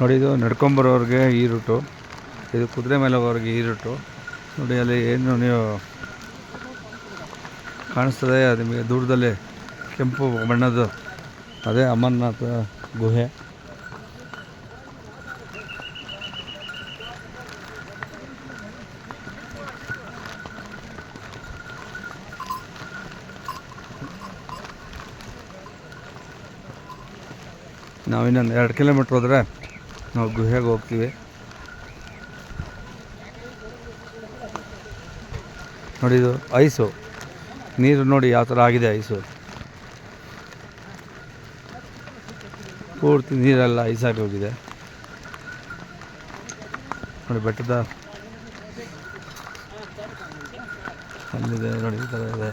ನೋಡಿ, ಇದು ನಡ್ಕೊಂಬರೋರಿಗೆ ಈ ರೂಟು ಇದು ಕುದುರೆ ಮೇಲೆ ಹೋಗೋರಿಗೆ ಈ ರೂಟು ನೋಡಿ, ಅಲ್ಲಿ ಏನು ನೀವು ಕಾಣಿಸ್ತದೆ, ಅದು ನಿಮಗೆ ದೂರದಲ್ಲಿ ಕೆಂಪು ಬಣ್ಣದ್ದು, ಅದೇ ಅಮರನಾಥ ಗುಹೆ. ನಾವಿನ್ನೊಂದು ಎರಡು ಕಿಲೋಮೀಟ್ರ್ ಹೋದರೆ ನಾವು ಗುಹೆಗೆ ಹೋಗ್ತೀವಿ. ನೋಡಿ ಇದು ಐಸು. ನೀರು ನೋಡಿ ಯಾವ ಥರ ಆಗಿದೆ ಐಸು. ಪೂರ್ತಿ ನೀರೆಲ್ಲ ಐಸಾಗಿ ಹೋಗಿದೆ. ನೋಡಿ ಬೆಟ್ಟದ ಅಲ್ಲಿದೆ ನೋಡಿ ಈ ಥರ ಇದೆ.